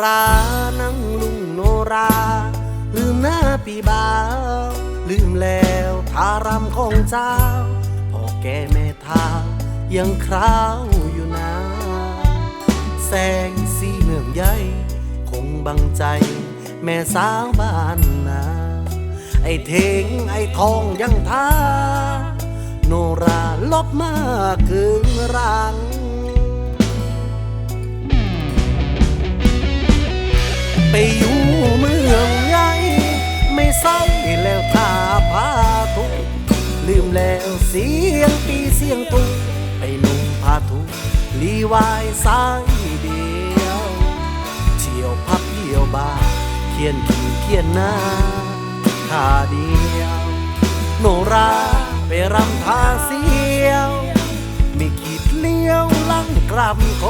รานั่งลุงโนรา ลืมหน้าปีบาว ลืมแล้วทารำของเจ้าพ่อแก่แม่ท้ายังคราวอยู่นะ แสงสีเมืองใหญ่คงบังใจ แม่สาวบ้านนา ไอเทงไอทองยังทาโนราลบมาคืนรัง ไปอยู่เมืองใหญ่ไม่ใส่แล้วท่าพาทุกลืมแล้วเสียงปีเสียงตุกไปนุ่งผ้าทุกลีวายสายเดียวเที่ยวพับเที่ยวบาเขียนคิวเขียนหน้าท่าเดียว โนราไปรำท่าเสียว ไม่คิดเลี้ยวลังกลับโค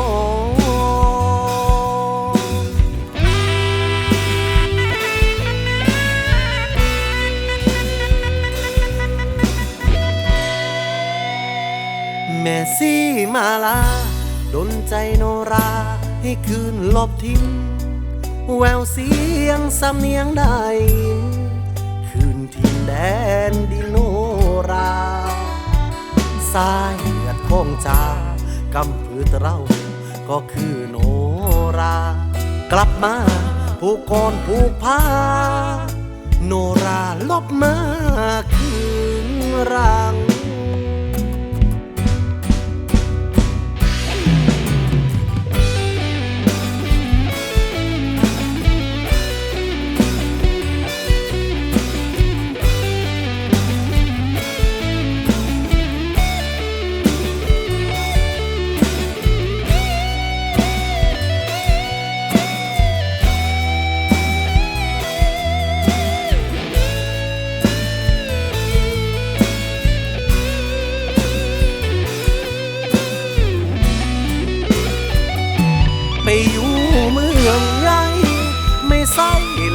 แม่ซี่มาลาดนใจโนราให้คืนลบทิ้งแววเสียงสำเนียงได้ยินคืนทินแดนดินโนราสายเลือดของจากำพือเราก็คือโนรา กลับมา ผูกกรผูกผ้าโนราลบมา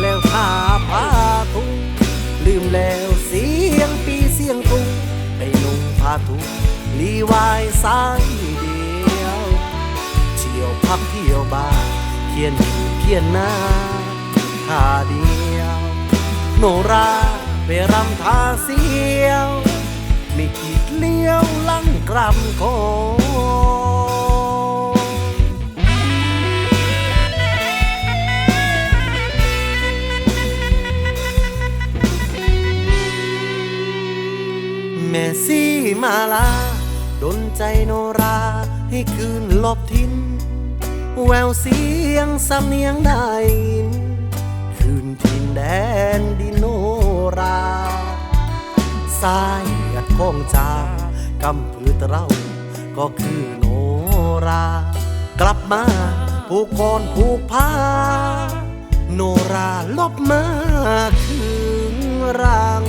แล้วท่าพาทุกลืมแล้วเสียงปีเสียงตุกไปนุ่งผ้าทุกลีวายสายเดียวเที่ยวพับเที่ยวบ้าเขียนคิวเขียนหน้าท่าเดียว โนราไปรำทาเสียว ไม่คิดเลี้ยวลังกลับโค ที่มาลาดนใจโนราให้คืนลบทิ้น แววเสียงสำเนียงได้ยิน คืนทินแดนดินโนราสายเลือดของจากำพือเราก็คือโนรา กลับมาผูกกรผูกผ้า โนราลบมาคืนรัง